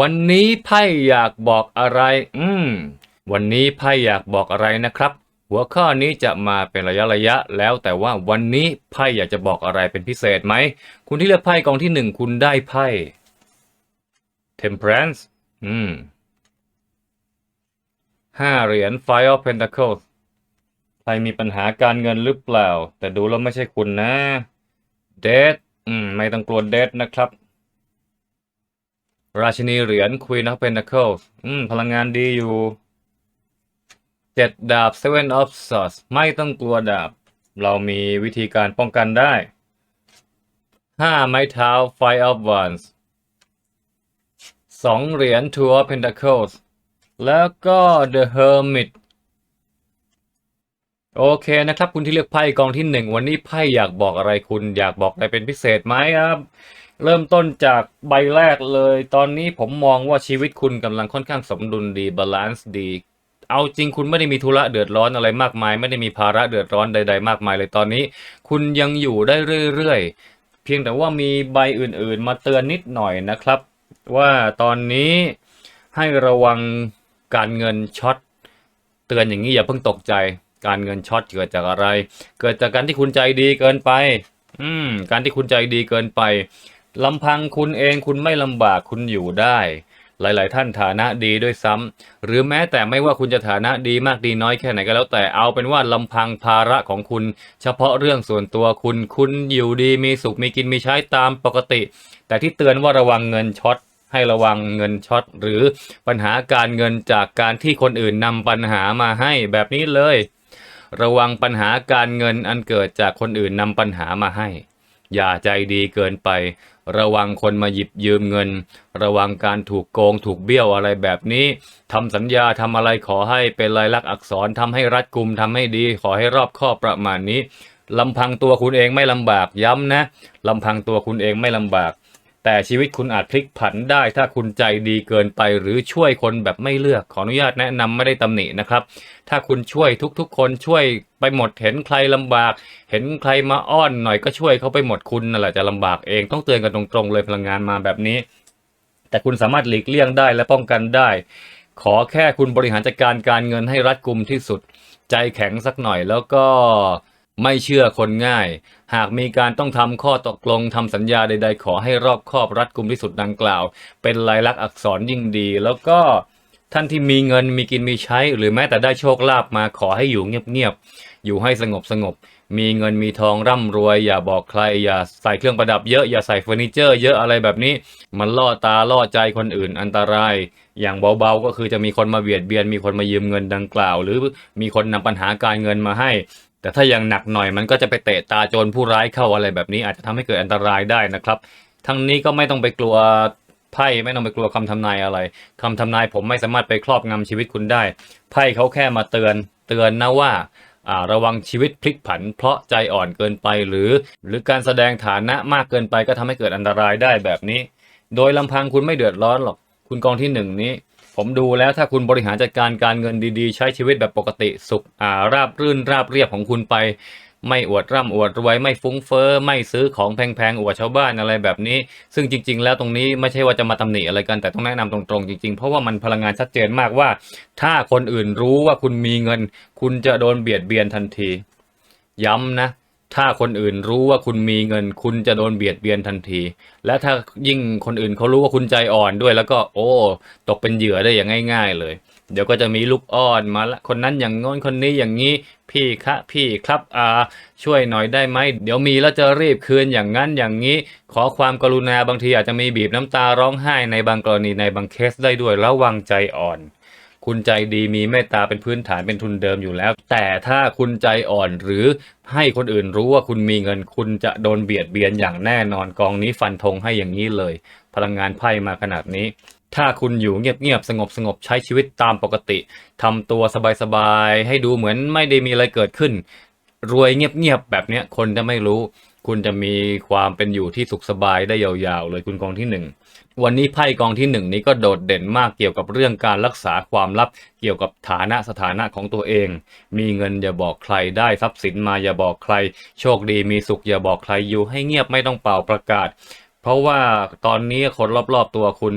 วันนี้ไพ่อยากบอกอะไร อืม วันนี้ไพ่อยากบอกอะไรนะครับ หัวข้อนี้จะมาเป็นระยะระยะ แล้วแต่ว่าวันนี้ไพ่อยากจะบอกอะไรเป็นพิเศษไหม คุณที่เลือกไพ่กองที่หนึ่งคุณได้ไพ่ Temperance อืมห้าเหรียญ Five of Pentacles ใครมีปัญหาการเงินหรือเปล่า แต่ดูแล้วไม่ใช่คุณนะ Death อืม ไม่ต้องกลัว Death นะครับ ราชินีเหรียญ Queen of Pentacles อืม พลังงานดีอยู่เจ็ดดาบ Seven of Swords ไม่ต้องกลัวดาบ เรามีวิธีการป้องกันได้ห้าไม้เท้า Five of Wands สองเหรียญ Two of Pentacles แล้วก็ The Hermit โอเคนะครับ คุณที่เลือกไพ่กองที่หนึ่งวันนี้ไพ่อยากบอกอะไรคุณอยากบอกอะไรเป็นพิเศษไหมครับ เริ่มต้นจากใบแรกเลย ตอนนี้ผมมองว่าชีวิตคุณกำลังค่อนข้างสมดุลดีบาลานซ์ดี เอาจริงคุณไม่ได้มีธุระเดือดร้อนอะไรมากมาย ไม่ได้มีภาระเดือดร้อนใด ๆ มากมายเลยตอนนี้ คุณยังอยู่ได้เรื่อยๆ เพียงแต่ว่ามีใบอื่นๆ มาเตือนนิดหน่อยนะครับ ว่าตอนนี้ให้ระวังการเงินช็อตเตือนอย่างนี้อย่าเพิ่งตกใจ การเงินช็อตเกิดจากอะไร เกิดจากการที่คุณใจดีเกินไป อืมการที่คุณใจดีเกินไป ลำพังคุณเองคุณไม่ลำบากคุณอยู่ได้ หลาย ๆ ท่านฐานะดีด้วยซ้ำหรือแม้แต่ไม่ว่าคุณจะฐานะดีมากดีน้อยแค่ไหนก็แล้วแต่เอาเป็นว่าลำพังภาระของคุณ เฉพาะเรื่องส่วนตัวคุณคุณอยู่ดีมีสุขมีกินมีใช้ตามปกติ แต่ที่เตือนว่าระวังเงินช็อตให้ระวังเงินช็อตหรือปัญหาการเงินจากการที่คนอื่นนำปัญหามาให้แบบนี้เลย ระวังปัญหาการเงินอันเกิดจากคนอื่นนำปัญหามาให้ อย่าใจดีเกินไป ระวังคนมาหยิบยืมเงิน ระวังการถูกโกงถูกเบี้ยวอะไรแบบนี้ทำสัญญาทำอะไรขอให้เป็นลายลักษณ์อักษรทำให้รัดกุมทำให้ดี ขอให้รอบข้อประมาณนี้ลำพังตัวคุณเองไม่ลำบากย้ำนะลำพังตัวคุณเองไม่ลำบาก แต่ชีวิตคุณอาจพลิกผันได้ถ้าคุณใจดีเกินไปหรือช่วยคนแบบไม่เลือกขออนุญาตแนะนำไม่ได้ตำหนินะครับ ถ้าคุณช่วยทุกๆ คนช่วยไปหมดเห็นใครลำบาก เห็นใครมาอ้อนหน่อยก็ช่วยเขาไปหมดคุณนั่นแหละจะลำบากเองต้องเตือนกันตรงๆ เลยพลังงานมาแบบนี้ แต่คุณสามารถหลีกเลี่ยงได้และป้องกันได้ ขอแค่คุณบริหารจัดการการเงินให้รัดกุมที่สุด ใจแข็งสักหน่อยแล้วก็ ไม่เชื่อคนง่าย หากมีการต้องทำข้อตกลงทำสัญญาใด ๆ ขอให้รอบคอบรัดกุมที่สุดดังกล่าว เป็นลายลักษณ์อักษรยิ่งดี แล้วก็ท่านที่มีเงินมีกินมีใช้ หรือแม้แต่ได้โชคลาภมาขอให้อยู่เงียบๆอยู่ให้สงบสงบมีเงินมีทองร่ำรวย อย่าบอกใคร อย่าใส่เครื่องประดับเยอะอย่าใส่เฟอร์นิเจอร์เยอะอะไรแบบนี้ มันล่อตาล่อใจคนอื่นอันตราย อย่างเบาๆก็คือจะมีคนมาเบียดเบียน มีคนมายืมเงินดังกล่าว หรือมีคนนำปัญหาการเงินมาให้ แต่ถ้ายังหนักหน่อยมันก็จะไปเตะตาโจรผู้ร้ายเข้าอะไรแบบนี้อาจจะทำให้เกิดอันตรายได้นะครับ ทั้งนี้ก็ไม่ต้องไปกลัวไพ่ไม่ต้องไปกลัวคำทำนายอะไรคำทำนายผมไม่สามารถไปครอบงำชีวิตคุณได้ ไพ่เขาแค่มาเตือนเตือนนะว่าอ่าระวังชีวิตพลิกผัน เพราะใจอ่อนเกินไปหรือ หรือการแสดงฐานะมากเกินไปก็ทำให้เกิดอันตรายได้แบบนี้ โดยลำพังคุณไม่เดือดร้อนหรอกคุณกองที่หนึ่งนี้ ผมดูแล้วถ้าคุณบริหารจัดการการเงินดีๆ ใช้ชีวิตแบบปกติสุขอ่าราบรื่นราบเรียบของคุณไป ไม่อวดร่ำอวดรวยไม่ฟุ้งเฟ้อไม่ซื้อของแพงๆอวดชาวบ้านอะไรแบบนี้ ซึ่งจริง ๆ แล้วตรงนี้ไม่ใช่ว่าจะมาตำหนิอะไรกันแต่ต้องแนะนำตรงๆจริงๆ เพราะว่ามันพลังงานชัดเจนมากว่า ถ้าคนอื่นรู้ว่าคุณมีเงิน คุณจะโดนเบียดเบียนทันที ย้ำนะ ถ้าคนอื่นรู้ว่าคุณมีเงิน คุณจะโดนเบียดเบียนทันที และถ้ายิ่งคนอื่นเขารู้ว่าคุณใจอ่อนด้วย แล้วก็โอ้ตกเป็นเหยื่อได้อย่างง่าย ๆ เลย เดี๋ยวก็จะมีลูกอ้อนมาละคนนั้นอย่างงอนคนนี้อย่างนี้พี่คะพี่ครับอาช่วยหน่อยได้ไหมเดี๋ยวมีแล้วจะรีบคืนอย่างนั้นอย่างนี้ ขอความกรุณาบางทีอาจจะมีบีบน้ำตาร้องไห้ในบางกรณีในบางเคสได้ด้วยระวังใจอ่อน คุณใจดีมีเมตตาเป็นพื้นฐานเป็นทุนเดิมอยู่แล้ว แต่ถ้าคุณใจอ่อนหรือให้คนอื่นรู้ว่าคุณมีเงินคุณจะโดนเบียดเบียนอย่างแน่นอนกองนี้ฟันธงให้อย่างนี้เลย พลังงานไพ่มาขนาดนี้ ถ้าคุณอยู่เงียบๆสงบสงบๆใช้ชีวิตตามปกติทำตัวสบายๆให้ดูเหมือนไม่ได้มีอะไรเกิดขึ้น รวยเงียบๆแบบเนี้ยคนจะไม่รู้ คุณจะมีความเป็นอยู่ที่สุขสบายได้ยาวๆเลยคุณกองที่หนึ่งวันนี้ไพ่กองที่หนึ่งนี้ก็โดดเด่นมากเกี่ยวกับเรื่องการรักษาความลับ เกี่ยวกับฐานะสถานะของตัวเอง มีเงินอย่าบอกใครได้ทรัพย์สินมาอย่าบอกใคร โชคดีมีสุขอย่าบอกใครอยู่ให้เงียบไม่ต้องเป่าประกาศ เพราะว่าตอนนี้คนรอบๆตัวคุณ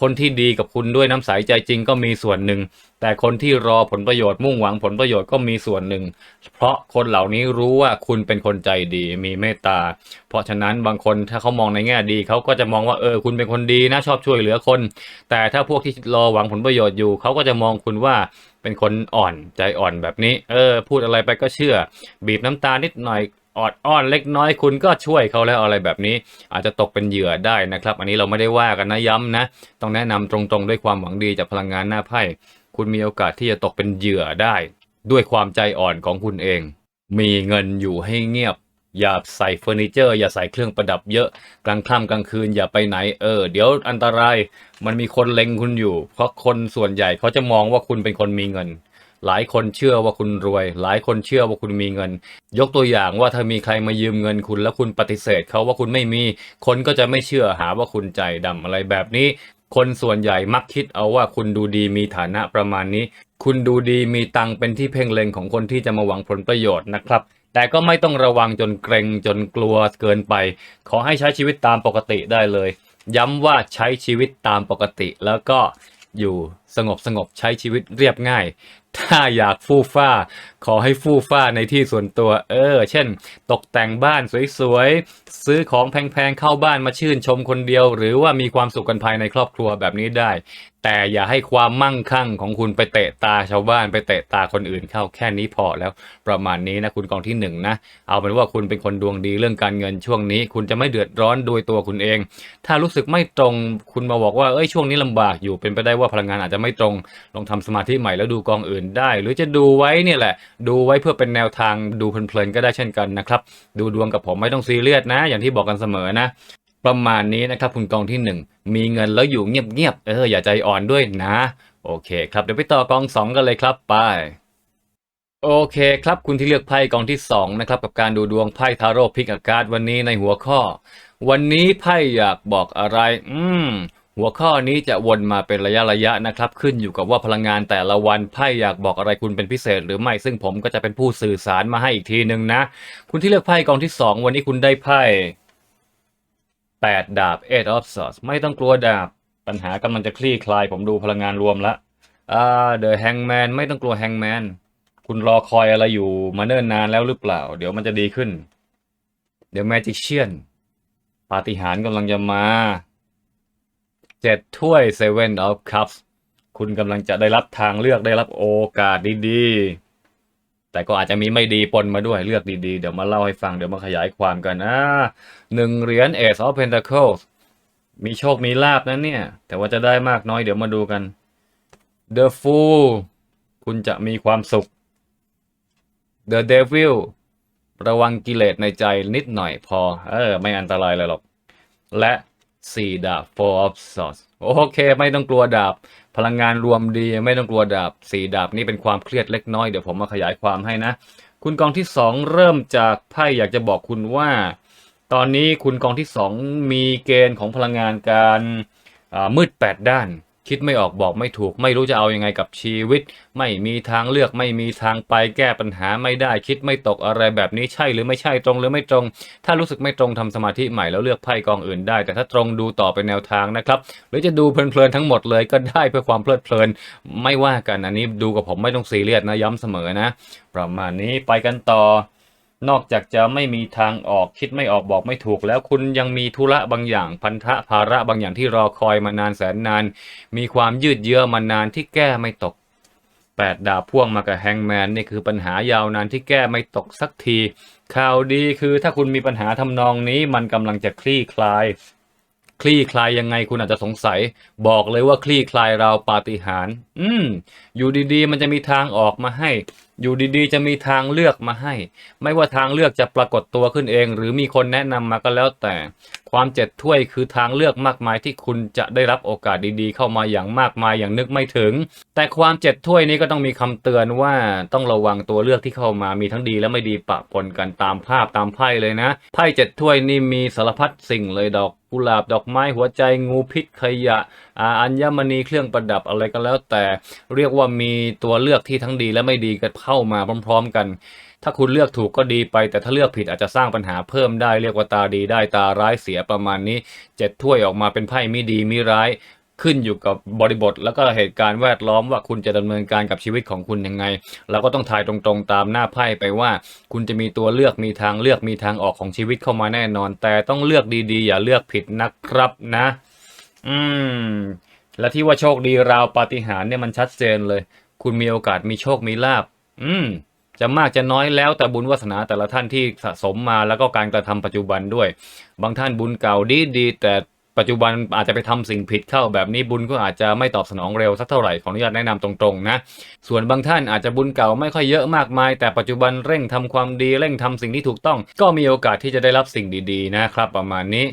คนที่ดีกับคุณด้วยน้ำใสใจจริงก็มีส่วนหนึ่ง แต่คนที่รอผลประโยชน์มุ่งหวังผลประโยชน์ก็มีส่วนหนึ่ง เพราะคนเหล่านี้รู้ว่าคุณเป็นคนใจดีมีเมตตา เพราะฉะนั้นบางคนถ้าเขามองในแง่ดีเขาก็จะมองว่าเออคุณเป็นคนดีนะชอบช่วยเหลือคน แต่ถ้าพวกที่รอหวังผลประโยชน์อยู่เขาก็จะมองคุณว่าเป็นคนอ่อนใจอ่อนแบบนี้ เออ พูดอะไรไปก็เชื่อ บีบน้ำตานิดหน่อย ออดอ้อนเล็กน้อยคุณก็ช่วยเขาแล้วอะไรแบบนี้ อาจจะตกเป็นเหยื่อได้นะครับ อันนี้เราไม่ได้ว่ากันนะย้ำนะ ต้องแนะนำตรงๆ ด้วยความหวังดีจากพลังงานหน้าไพ่คุณมีโอกาสที่จะตกเป็นเหยื่อได้ ด้วยความใจอ่อนของคุณเอง มีเงินอยู่ให้เงียบอย่าใส่เฟอร์นิเจอร์ อย่าใส่เครื่องประดับเยอะ กลางค่ำกลางคืนอย่าไปไหนเออ เดี๋ยวอันตรายมันมีคนเล็งคุณอยู่ เพราะคนส่วนใหญ่เขาจะมองว่าคุณเป็นคนมีเงิน หลายคนเชื่อว่าคุณรวย หลายคนเชื่อว่าคุณมีเงิน ยกตัวอย่างว่าถ้ามีใครมายืมเงินคุณ แล้วคุณปฏิเสธเขาว่าคุณไม่มี คนก็จะไม่เชื่อหาว่าคุณใจดำอะไรแบบนี้ คนส่วนใหญ่มักคิดเอาว่าคุณดูดีมีฐานะประมาณนี้ คุณดูดีมีตังเป็นที่เพ่งเล็งของคนที่จะมาหวังผลประโยชน์นะครับแต่ก็ไม่ต้องระวังจนเกรงจนกลัวเกินไป ขอให้ใช้ชีวิตตามปกติได้เลย ย้ำว่าใช้ชีวิตตามปกติแล้วก็อยู่ สงบสงบใช้ชีวิตเรียบง่าย ถ้าอยากฟู่ฟ้า ขอให้ฟู่ฟ้าในที่ส่วนตัว เออ เช่น ตกแต่งบ้านสวยๆ ซื้อของแพงๆ เข้าบ้านมาชื่นชมคนเดียว หรือว่ามีความสุขกันภายในครอบครัวแบบนี้ได้ แต่อย่าให้ความมั่งคั่งของคุณไปเตะตาชาวบ้านไปเตะตาคนอื่นเข้าแค่นี้พอแล้ว ประมาณนี้นะคุณกองที่หนึ่งนะ เอาเป็นว่าคุณเป็นคนดวงดีเรื่องการเงินช่วงนี้ คุณจะไม่เดือดร้อนโดยตัวคุณเอง ถ้ารู้สึกไม่ตรงคุณมาบอกว่าเอ้ยช่วงนี้ลำบากอยู่เป็นไปได้ว่าพลังงานอาจจะไม่ตรง ลองทำสมาธิใหม่แล้วดูกองอื่นได้ หรือจะดูไว้เนี่ยแหละ ดูไว้เพื่อเป็นแนวทางดูเพลินๆก็ได้เช่นกันนะครับ ดูดวงกับผมไม่ต้องซีเรียสนะ อย่างที่บอกกันเสมอนะ ประมาณนี้นะครับคุณกองที่หนึ่งมีเงินแล้วอยู่เงียบๆเอออย่าใจอ่อนด้วยนะ โอเคครับเดี๋ยวไปต่อกองสองกันเลยครับไปโอเคครับคุณที่เลือกไพ่กองที่สองนะครับกับการดูดวงไพ่ทาโร่พิกอากาศวันนี้ในหัวข้อ วันนี้ไพ่อยากบอกอะไร อืม หัวข้อนี้จะวนมาเป็นระยะระยะนะครับ ขึ้นอยู่กับว่าพลังงานแต่ละวันไพ่อยากบอกอะไรคุณเป็นพิเศษ หรือไม่ซึ่งผมก็จะเป็นผู้สื่อสารมาให้อีกทีหนึ่งนะ คุณที่เลือกไพ่กองที่สองวันนี้คุณได้ไพ่แปดดาบ eight of swords ไม่ต้องกลัวดาบ ปัญหากำลังจะคลี่คลาย ผมดูพลังงานรวมละอ่า the hangman ไม่ต้องกลัว hangman คุณรอคอยอะไรอยู่มาเนิ่นนานแล้วหรือเปล่า เดี๋ยวมันจะดีขึ้น เดี๋ยว magician ปาฏิหาริย์กำลังจะมา เจ็ดถ้วย seven of cups คุณกำลังจะได้รับทางเลือกได้รับโอกาสดีๆ แต่ก็อาจจะมีไม่ดีปนมาด้วยเลือกดีๆ เดี๋ยวมาเล่าให้ฟังเดี๋ยวมาขยายความกันอ่าหนึ่งเหรียญ ace of pentacles มีโชคมีลาบนะเนี่ย แต่ว่าจะได้มากน้อยเดี๋ยวมาดูกัน The Fool คุณจะมีความสุข The Devil ระวังกิเลสในใจนิดหน่อยพอ เออ ไม่อันตรายเลยหรอก และ สี่ดาบ Four of Swords โอเค ไม่ต้องกลัวดาบ พลังงานรวมดีไม่ต้องกลัวดาบสี่ดาบนี่เป็นความเครียดเล็กน้อยเดี๋ยวผมมาขยายความให้นะ คุณกองที่สองเริ่มจากไพ่อยากจะบอกคุณว่า ตอนนี้คุณกองที่สองมีเกณฑ์ของพลังงานการมืดแปดด้าน คิดไม่ออกบอกไม่ถูก ไม่รู้จะเอายังไงกับชีวิต ไม่มีทางเลือกไม่มีทางไปแก้ปัญหาไม่ได้ คิดไม่ตกอะไรแบบนี้ใช่หรือไม่ใช่ตรงหรือไม่ตรง ถ้ารู้สึกไม่ตรงทำสมาธิใหม่แล้วเลือกไพ่กองอื่นได้ แต่ถ้าตรงดูต่อเป็นแนวทางนะครับ หรือจะดูเพลินๆทั้งหมดเลยก็ได้เพื่อความเพลิดเพลิน ไม่ว่ากันอันนี้ดูกับผมไม่ต้องซีเรียสนะย้ำเสมอนะ ประมาณนี้ไปกันต่อ นอกจากจะไม่มีทางออกคิดไม่ออกบอกไม่ถูก แล้วคุณยังมีธุระบางอย่างพันธะภาระบางอย่างที่รอคอยมานานแสนนาน มีความยืดเยื้อมานานที่แก้ไม่ตกแปดดาบพ่วงมากับแฮงแมนนี่คือปัญหายาวนานที่แก้ไม่ตกสักที ข่าวดีคือถ้าคุณมีปัญหาทำนองนี้มันกำลังจะคลี่คลาย คลี่คลายยังไงคุณอาจจะสงสัย บอกเลยว่าคลี่คลายเราปาฏิหาริย์อืม อยู่ดีๆ มันจะมีทางออกมาให้ อยู่ดีๆ จะมีทางเลือกมาให้ ไม่ว่าทางเลือกจะปรากฏตัวขึ้นเอง หรือมีคนแนะนำมาก็แล้วแต่ความเจ็ดถ้วยคือทางเลือกมากมายที่คุณจะได้รับโอกาสดีๆ เข้ามาอย่างมากมายอย่างนึกไม่ถึง แต่ความเจ็ดถ้วยนี้ก็ต้องมีคำเตือนว่าต้องระวังตัวเลือกที่เข้ามามีทั้งดีและไม่ดีปะปนกันตามภาพตามไพ่เลยนะไพ่เจ็ดถ้วยนี่มีสารพัดสิ่งเลยดอกกุหลาบดอกไม้หัวใจงูพิษขยะอาอัญมณีเครื่องประดับอะไรก็แล้วแต่ เรียกว่ามีตัวเลือกที่ทั้งดีและไม่ดีกันเข้ามาพร้อม ๆ กัน ถ้าคุณเลือกถูกก็ดีไป แต่ถ้าเลือกผิดอาจจะสร้างปัญหาเพิ่มได้เรียกว่าตาดีได้ตาร้ายเสียประมาณนี้เจ็ดถ้วยออกมาเป็นไพ่ไม่ดีไม่ร้ายขึ้นอยู่กับบริบท แล้วก็เหตุการณ์แวดล้อมว่าคุณจะดำเนินการกับชีวิตของคุณยังไง เราก็ต้องทายตรงๆตามหน้าไพ่ไปว่า คุณจะมีตัวเลือกมีทางเลือกมีทางออกของชีวิตเข้ามาแน่นอน แต่ต้องเลือกดีๆ อย่าเลือกผิดนะครับนะ อืม และที่ว่าโชคดีราวปาฏิหาริย์เนี่ยมันชัดเจนเลย คุณมีโอกาสมีโชคมีลาบ อืม จะมากจะน้อยแล้วแต่บุญวาสนาแต่ละท่านที่สะสมมาแล้วก็การกระทำปัจจุบันด้วย บางท่านบุญเก่าดีดีๆแต่ปัจจุบันอาจจะไปทำสิ่งผิดเข้าแบบนี้บุญก็อาจจะไม่ตอบสนองเร็วสักเท่าไหร่ขออนุญาตแนะนำตรงๆนะ ส่วนบางท่านอาจจะบุญเก่าไม่ค่อยเยอะมากมาย แต่ปัจจุบันเร่งทำความดีเร่งทำสิ่งที่ถูกต้อง ก็มีโอกาสที่จะได้รับสิ่งดีๆนะครับ ประมาณนี้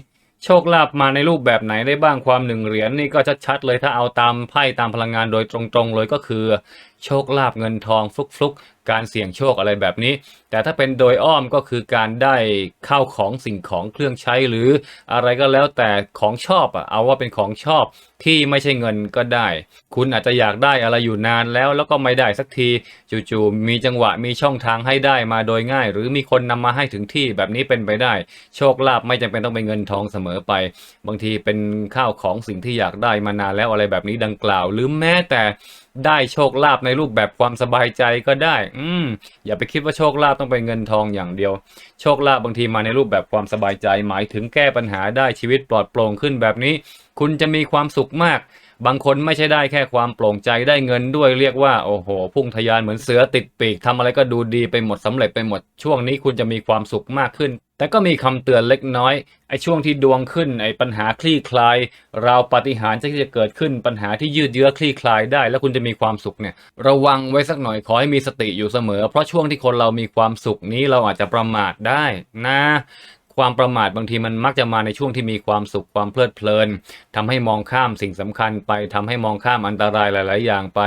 โชคลาภมาในรูปแบบไหนได้บ้างความหนึ่งเหรียญนี่ก็ชัดๆเลยถ้าเอาตามไพ่ตามพลังงานโดยตรงๆเลยก็คือโชคลาภเงินทองฟลุกๆกการเสี่ยงโชคอะไรแบบนี้ แต่ถ้าเป็นโดยอ้อมก็คือการได้ข้าวของสิ่งของเครื่องใช้หรืออะไรก็แล้วแต่ของชอบอะเอาว่าเป็นของชอบที่ไม่ใช่เงินก็ได้ คุณอาจจะอยากได้อะไรอยู่นานแล้วแล้วก็ไม่ได้สักทีจู่ๆมีจังหวะมีช่องทางให้ได้มาโดยง่าย หรือมีคนนำมาให้ถึงที่แบบนี้เป็นไปได้ โชคลาภไม่จำเป็นต้องเป็นเงินทองเสมอไป บางทีเป็นข้าวของสิ่งที่อยากได้มานานแล้วอะไรแบบนี้ดังกล่าว หรือแม้แต่ ได้โชคลาภในรูปแบบความสบายใจก็ได้ อืมอย่าไปคิดว่าโชคลาภต้องเป็นเงินทองอย่างเดียว โชคลาภบางทีมาในรูปแบบความสบายใจ หมายถึงแก้ปัญหาได้ชีวิตปลอดโปร่งขึ้นแบบนี้ คุณจะมีความสุขมาก บางคนไม่ใช่ได้แค่ความโปร่งใจได้เงินด้วยเรียกว่าโอ้โห พุ่งทะยานเหมือนเสือติดปีกทำอะไรก็ดูดีไปหมดสำเร็จไปหมดช่วงนี้คุณจะมีความสุขมากขึ้น แต่ก็มีคำเตือนเล็กน้อย ไอ้ช่วงที่ดวงขึ้น ไอ้ปัญหาคลี่คลาย ราวปฏิหารที่จะเกิดขึ้น ปัญหาที่ยืดเยื้อคลี่คลายได้ แล้วคุณจะมีความสุขเนี่ย ระวังไว้สักหน่อย ขอให้มีสติอยู่เสมอ เพราะช่วงที่คนเรามีความสุขนี้เราอาจจะประมาทได้นะ ความประมาทบางทีมันมักจะมาในช่วงที่มีความสุขความเพลิดเพลินทำให้มองข้ามสิ่งสำคัญไปทำให้มองข้ามอันตรายหลาย ๆ อย่างไป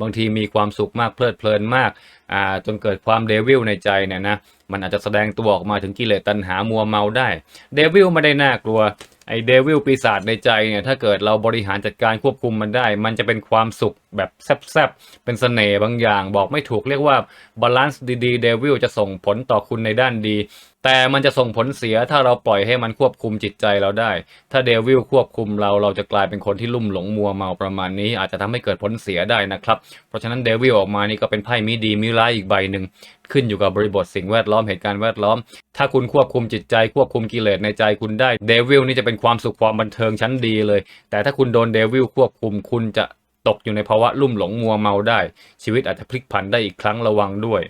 บางทีมีความสุขมากเพลิดเพลินมาก อ่า จนเกิดความเดวิลในใจเนี่ยนะ มันอาจจะแสดงตัวออกมาถึงกิเลสตัณหามัวเมาได้เดวิลไม่ได้น่ากลัวไอเดวิลปีศาจในใจเนี่ยถ้าเกิดเราบริหารจัดการควบคุมมันได้ มันจะเป็นความสุขแบบแซบๆ เป็นเสน่ห์บางอย่าง บอกไม่ถูกเรียกว่าบาลานซ์ดีๆเดวิลจะส่งผลต่อคุณในด้านดี แต่มันจะส่งผลเสียถ้าเราปล่อยให้มันควบคุมจิตใจเราได้ ถ้าเดวิลควบคุมเราเราจะกลายเป็นคนที่ลุ่มหลงมัวเมาประมาณนี้ อาจจะทำให้เกิดผลเสียได้นะครับ เพราะฉะนั้นเดวิลออกมานี่ก็เป็นไพ่มีดีมีร้ายอีกใบหนึ่ง ขึ้นอยู่กับบริบทสิ่งแวดล้อมเหตุการณ์แวดล้อม ถ้าคุณควบคุมจิตใจควบคุมกิเลสในใจคุณได้เดวิลนี่จะเป็นความสุขความบันเทิงชั้นดีเลย แต่ถ้าคุณโดนเดวิลควบคุมคุณจะตกอยู่ในภาวะลุ่มหลงมัวเมาได้ ชีวิตอาจจะพลิกผันได้อีกครั้งระวังด้วย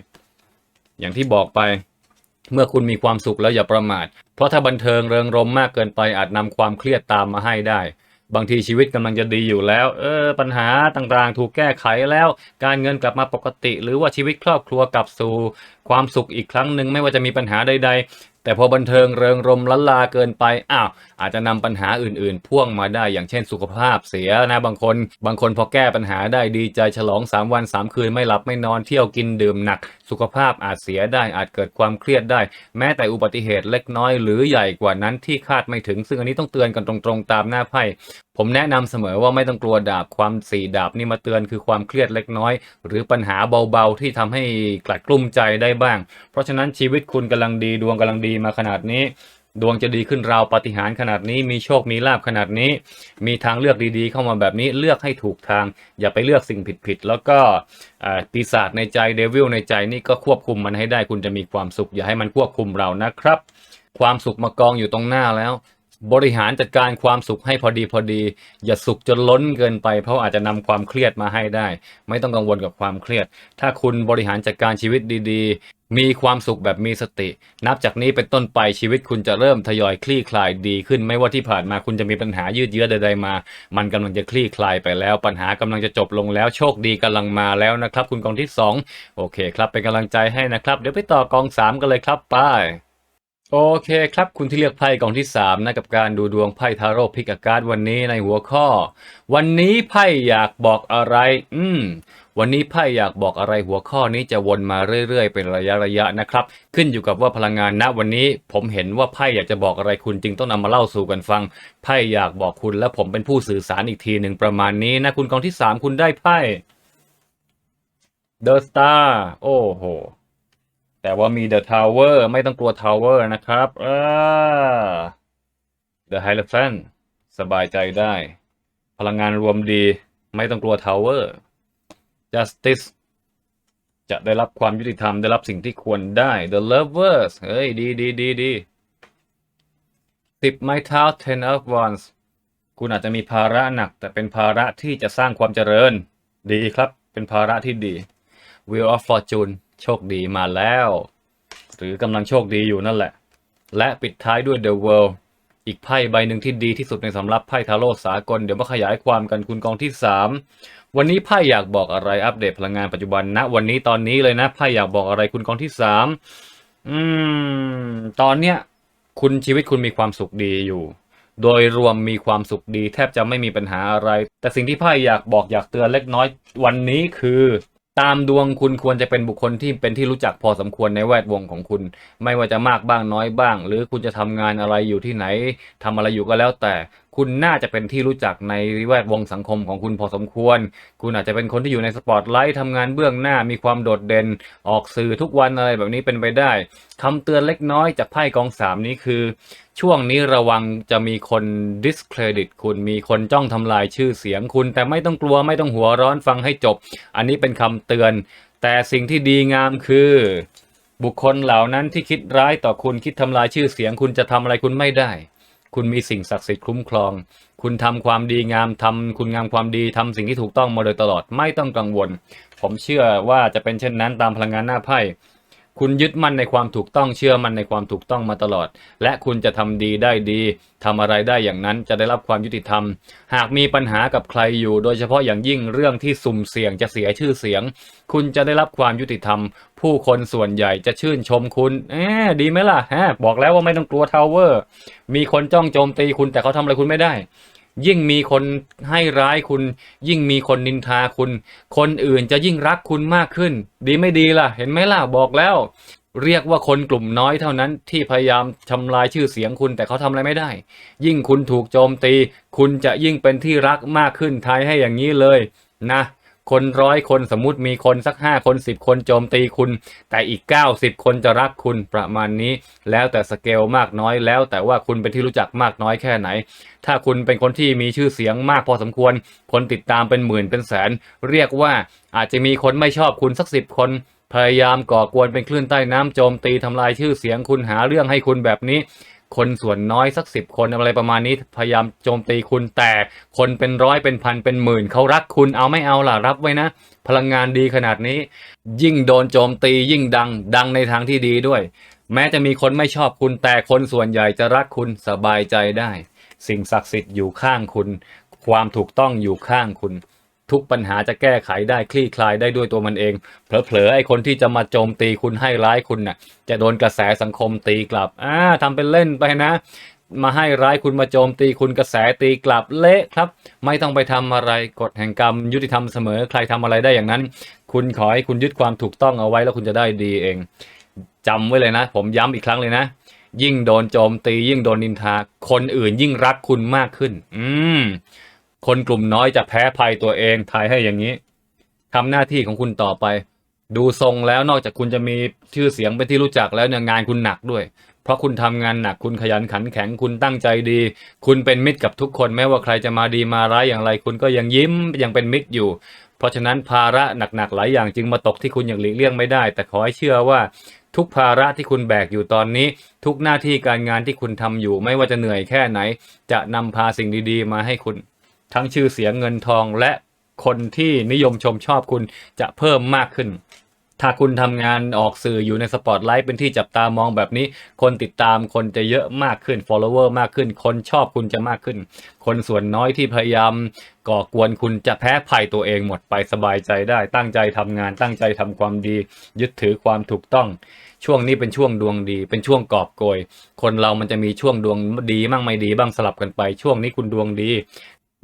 อย่างที่บอกไปเมื่อคุณมีความสุขแล้วอย่าประมาท เพราะถ้าบันเทิงเริงรมมากเกินไปอาจนำความเครียดตามมาให้ได้ บางทีชีวิตกำลังจะดีอยู่แล้ว เออ ปัญหาต่างๆ ถูกแก้ไขแล้ว การเงินกลับมาปกติ หรือว่าชีวิตครอบครัวกลับสู่ความสุขอีกครั้งหนึ่งไม่ว่าจะมีปัญหาใด ๆแต่พอบันเทิงเริงรมล้นลาเกินไป อ้าว อาจจะนำปัญหาอื่นๆ พ่วงมาได้ อย่างเช่นสุขภาพเสียนะ บางคน บางคนพอแก้ปัญหาได้ดีใจฉลอง 3 วัน 3 คืนไม่หลับไม่นอนเที่ยวกินดื่มหนัก สุขภาพอาจเสียได้ อาจเกิดความเครียดได้ แม้แต่อุบัติเหตุเล็กน้อยหรือใหญ่กว่านั้นที่คาดไม่ถึง ซึ่งอันนี้ต้องเตือนกันตรงๆ ตามหน้าไพ่ ผมแนะนำเสมอว่าไม่ต้องกลัวดาบความสี่ดาบนี่มาเตือนคือความเครียดเล็กน้อย หรือปัญหาเบาๆที่ทำให้กลัดกลุ้มใจได้บ้าง เพราะฉะนั้นชีวิตคุณกำลังดีดวงกำลังดีมาขนาดนี้ ดวงจะดีขึ้นราวปฏิหารขนาดนี้ มีโชคมีลาบขนาดนี้ มีทางเลือกดีๆ เข้ามาแบบนี้เลือกให้ถูกทาง อย่าไปเลือกสิ่งผิดๆแล้วก็ปีศาจในใจเดวิลในใจนี่ก็ควบคุมมันให้ได้คุณจะมีความสุข อย่าให้มันควบคุมเรานะครับ ความสุขมากองอยู่ตรงหน้าแล้ว บริหารจัดการความสุขให้พอดีพอดี อย่าสุขจนล้นเกินไป เพราะอาจจะนำความเครียดมาให้ได้ ไม่ต้องกังวลกับความเครียด ถ้าคุณบริหารจัดการชีวิตดีๆ มีความสุขแบบมีสติ นับจากนี้เป็นต้นไปชีวิตคุณจะเริ่มทยอยคลี่คลายดีขึ้น ไม่ว่าที่ผ่านมาคุณจะมีปัญหายืดเยื้อใดๆมา มันกำลังจะคลี่คลายไปแล้ว ปัญหากำลังจะจบลงแล้วโชคดีกำลังมาแล้วนะครับ คุณกองที่สองโอเคครับเป็นกำลังใจให้นะครับ เดี๋ยวไปต่อกองสามกันเลยครับไป โอเคครับคุณที่เลือกไพ่กองที่3นะกับการดูดวงไพ่ทาโร่พิกอาการ์ดวันนี้ในหัวข้อ วันนี้ไพ่อยากบอกอะไร อืม วันนี้ไพ่อยากบอกอะไรหัวข้อนี้จะวนมาเรื่อยๆ เป็นระยะระยะๆนะครับ ขึ้นอยู่กับว่าพลังงานณวันนี้ ผมเห็นว่าไพ่อยากจะบอกอะไรคุณจึงต้องนำมาเล่าสู่กันฟังไพ่อยากบอกคุณและผมเป็นผู้สื่อสารอีกทีหนึ่งประมาณนี้นะคุณกองที่3คุณได้ไพ่ The Star โอ้โห แต่ว่ามี The Tower ไม่ต้องกลัว Tower นะครับอ่า The Hierophant สบายใจได้ พลังงานรวมดี ไม่ต้องกลัว Tower Justice จะได้รับความยุติธรรมได้รับสิ่งที่ควรได้ The Lovers เฮ้ย ดีดีดีดีสิบไม้เท้า Ten of Wands คุณอาจจะมีภาระหนัก แต่เป็นภาระที่จะสร้างความเจริญ ดีครับ เป็นภาระที่ดี Wheel of Fortune โชคดีมาแล้ว หรือกำลังโชคดีอยู่นั่นแหละ และปิดท้ายด้วย The World อีกไพ่ใบหนึ่งที่ดีที่สุดในสำรับไพ่ทาโร่สากล เดี๋ยวมาขยายความกันคุณกองที่ 3 วันนี้ไพ่อยากบอกอะไรอัปเดตพลังงานปัจจุบันณวันนี้ตอนนี้เลยนะไพ่อยากบอกอะไรคุณกองที่ 3 อืม ตอนเนี้ยคุณชีวิตคุณมีความสุขดีอยู่ โดยรวมมีความสุขดี แทบจะไม่มีปัญหาอะไร แต่สิ่งที่ไพ่อยากบอกอยากเตือนเล็กน้อยวันนี้คือ ตามดวงคุณควรจะเป็นบุคคลที่เป็นที่รู้จักพอสมควรในแวดวงของคุณ ไม่ว่าจะมากบ้างน้อยบ้าง หรือคุณจะทำงานอะไรอยู่ที่ไหนทำอะไรอยู่ก็แล้วแต่คุณน่าจะเป็นที่รู้จักในแวดวงสังคมของคุณพอสมควร คุณอาจจะเป็นคนที่อยู่ในสปอตไลท์ทำงานเบื้องหน้ามีความโดดเด่น ออกสื่อทุกวันอะไรแบบนี้เป็นไปได้คำเตือนเล็กน้อยจากไพ่กองสามนี้คือ ช่วงนี้ระวังจะมีคน discredit คุณมีคนจ้องทำลายชื่อเสียงคุณ แต่ไม่ต้องกลัวไม่ต้องหัวร้อนฟังให้จบ อันนี้เป็นคำเตือน แต่สิ่งที่ดีงามคือบุคคลเหล่านั้นที่คิดร้ายต่อคุณคิดทำลายชื่อเสียงคุณจะทำอะไรคุณไม่ได้ คุณมีสิ่งศักดิ์สิทธิ์คุ้มครอง คุณทำความดีงามทำคุณงามความดีทำสิ่งที่ถูกต้องมาโดยตลอดไม่ต้องกังวล ผมเชื่อว่าจะเป็นเช่นนั้นตามพลังงานหน้าไพ่ คุณยึดมั่นในความถูกต้องเชื่อมั่นในความถูกต้องมาตลอด และคุณจะทำดีได้ดีทำอะไรได้อย่างนั้นจะได้รับความยุติธรรม หากมีปัญหากับใครอยู่ โดยเฉพาะอย่างยิ่งเรื่องที่สุ่มเสี่ยงจะเสียชื่อเสียง คุณจะได้รับความยุติธรรม ผู้คนส่วนใหญ่จะชื่นชมคุณเอ๊ดีไหมล่ะฮะบอกแล้วว่าไม่ต้องกลัวทาวเวอร์มีคนจ้องโจมตีคุณแต่เขาทำอะไรคุณไม่ได้ ยิ่งมีคนให้ร้ายคุณ ยิ่งมีคนนินทาคุณ คนอื่นจะยิ่งรักคุณมากขึ้น ดีไม่ดีล่ะ เห็นไหมล่ะบอกแล้ว เรียกว่าคนกลุ่มน้อยเท่านั้นที่พยายามทำลายชื่อเสียงคุณแต่เขาทำอะไรไม่ได้ ยิ่งคุณถูกโจมตี คุณจะยิ่งเป็นที่รักมากขึ้นทายให้อย่างนี้เลยนะ คนร้อยคนสมมติมีคนสักห้าคนสิบคนโจมตีคุณ แต่อีกเก้าสิบคนจะรักคุณประมาณนี้ แล้วแต่สเกลมากน้อยแล้ว แต่ว่าคุณเป็นที่รู้จักมากน้อยแค่ไหน ถ้าคุณเป็นคนที่มีชื่อเสียงมากพอสมควร คนติดตามเป็นหมื่นเป็นแสน เรียกว่าอาจจะมีคนไม่ชอบคุณสักสิบคนพยายามก่อกวนเป็นคลื่นใต้น้ำโจมตีทำลายชื่อเสียงคุณหาเรื่องให้คุณแบบนี้ คนส่วนน้อยสักสิบคนอะไรประมาณนี้พยายามโจมตีคุณแต่คนเป็นร้อยเป็นพันเป็นหมื่นเขารักคุณเอาไม่เอาล่ะรับไว้นะ พลังงานดีขนาดนี้ ยิ่งโดนโจมตียิ่งดัง ดังในทางที่ดีด้วย แม้จะมีคนไม่ชอบคุณแต่คนส่วนใหญ่จะรักคุณสบายใจได้ สิ่งศักดิ์สิทธิ์อยู่ข้างคุณ ความถูกต้องอยู่ข้างคุณ ทุกปัญหาจะแก้ไขได้คลี่คลายได้ด้วยตัวมันเอง เผลอๆไอ้คนที่จะมาโจมตีคุณให้ร้ายคุณน่ะ จะโดนกระแสสังคมตีกลับอ่าทำเป็นเล่นไปนะมาให้ร้ายคุณมาโจมตีคุณกระแสตีกลับเละครับ ไม่ต้องไปทำอะไรกฎแห่งกรรม ยุติธรรมเสมอใครทำอะไรได้อย่างนั้น คุณขอให้คุณยึดความถูกต้องเอาไว้แล้วคุณจะได้ดีเองจำไว้เลยนะ ผมย้ำอีกครั้งเลยนะ ยิ่งโดนโจมตี ยิ่งโดนนินทา คนอื่นยิ่งรักคุณมากขึ้น อืม คนกลุ่มน้อยจะแพ้ภัยตัวเองทายให้อย่างนี้ทำหน้าที่ของคุณต่อไป ดูทรงแล้วนอกจากคุณจะมีชื่อเสียงเป็นที่รู้จักแล้วเนี่ยงานคุณหนักด้วย เพราะคุณทำงานหนักคุณขยันขันแข็งคุณตั้งใจดี คุณเป็นมิตรกับทุกคนแม้ว่าใครจะมาดีมาร้ายอย่างไร คุณก็ยังยิ้มยังเป็นมิตรอยู่ เพราะฉะนั้นภาระหนักๆหลายอย่างจึงมาตกที่คุณอย่างหลีกเลี่ยงไม่ได้ แต่ขอให้เชื่อว่าทุกภาระที่คุณแบกอยู่ตอนนี้ ทุกหน้าที่การงานที่คุณทำอยู่ ไม่ว่าจะเหนื่อยแค่ไหน จะนำพาสิ่งดีๆ มาให้คุณ ทั้งชื่อเสียงเงินทองและคนที่นิยมชมชอบคุณจะเพิ่มมากขึ้น ถ้าคุณทำงานออกสื่ออยู่ในสปอตไลท์เป็นที่จับตามองแบบนี้ คนติดตามคนจะเยอะมากขึ้น follower มากขึ้น คนชอบคุณจะมากขึ้น คนส่วนน้อยที่พยายามก่อกวนคุณจะแพ้ภัยตัวเองหมดไปสบายใจได้ ตั้งใจทำงาน ตั้งใจทำความดี ยึดถือความถูกต้อง ช่วงนี้เป็นช่วงดวงดี เป็นช่วงกอบโกย คนเรามันจะมีช่วงดวงดีบ้างไม่ดีบ้างสลับกันไป ช่วงนี้คุณดวงดี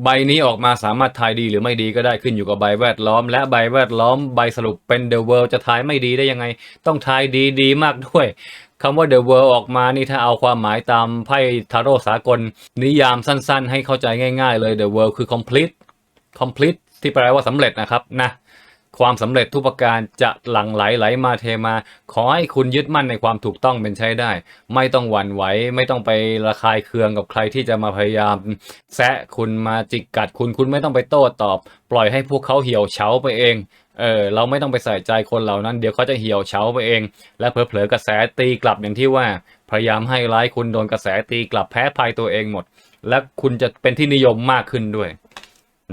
ใบนี้ออกมาสามารถทายดีหรือไม่ดีก็ได้ขึ้นอยู่กับใบแวดล้อม และใบแวดล้อมใบสรุปเป็น The World จะทายไม่ดีได้ยังไง ต้องทายดีดีมากด้วยคำว่า The World ออกมานี่ถ้าเอาความหมายตามไพ่ทาโร่สากล นิยามสั้นๆ ให้เข้าใจง่าย ๆ เลย The World คือ complete complete ที่แปลว่าสำเร็จนะครับนะ ความสำเร็จทุกประการจะหลั่งไหลไหลมาเทมา ขอให้คุณยึดมั่นในความถูกต้องเป็นใช้ได้ ไม่ต้องหวั่นไหวไม่ต้องไประคายเคืองกับใครที่จะมาพยายาม แซะคุณมาจิกกัดคุณคุณไม่ต้องไปโต้ตอบ ปล่อยให้พวกเขาเหี่ยวเฉาไปเองเออเราไม่ต้องไปใส่ใจคนเหล่านั้นเดี๋ยวเขาจะเหี่ยวเฉาไปเอง และเผลอๆกระแสตีกลับอย่างที่ว่า พยายามให้ร้ายคุณโดนกระแสตีกลับแพ้ภัยตัวเองหมด และคุณจะเป็นที่นิยมมากขึ้นด้วย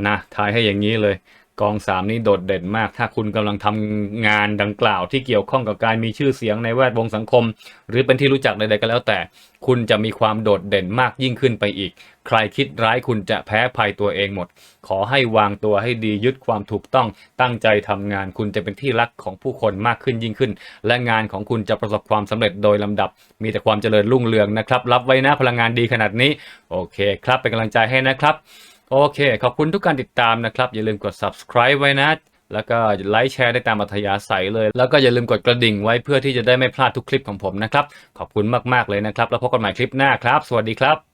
นะทายให้อย่างนี้เลย กองสามนี้โดดเด่นมาก ถ้าคุณกำลังทำงานดังกล่าวที่เกี่ยวข้องกับการมีชื่อเสียงในแวดวงสังคม หรือเป็นที่รู้จักใดๆก็แล้วแต่ คุณจะมีความโดดเด่นมากยิ่งขึ้นไปอีก ใครคิดร้ายคุณจะแพ้ภัยตัวเองหมด ขอให้วางตัวให้ดียึดความถูกต้องตั้งใจทำงานคุณจะเป็นที่รักของผู้คนมากขึ้นยิ่งขึ้น และงานของคุณจะประสบความสำเร็จโดยลำดับ มีแต่ความเจริญรุ่งเรืองนะครับ รับไว้นะพลังงานดีขนาดนี้ โอเคครับเป็นกำลังใจให้นะครับ โอเค ขอบคุณทุกการติดตามนะครับ อย่าลืมกด subscribe ไว้นะ แล้วก็ไลค์แชร์ได้ตามอัธยาศัยเลย แล้วก็อย่าลืมกดกระดิ่งไว้เพื่อที่จะได้ไม่พลาดทุกคลิปของผมนะครับ ขอบคุณมากๆเลยนะครับ แล้วพบกันใหม่คลิปหน้าครับ สวัสดีครับ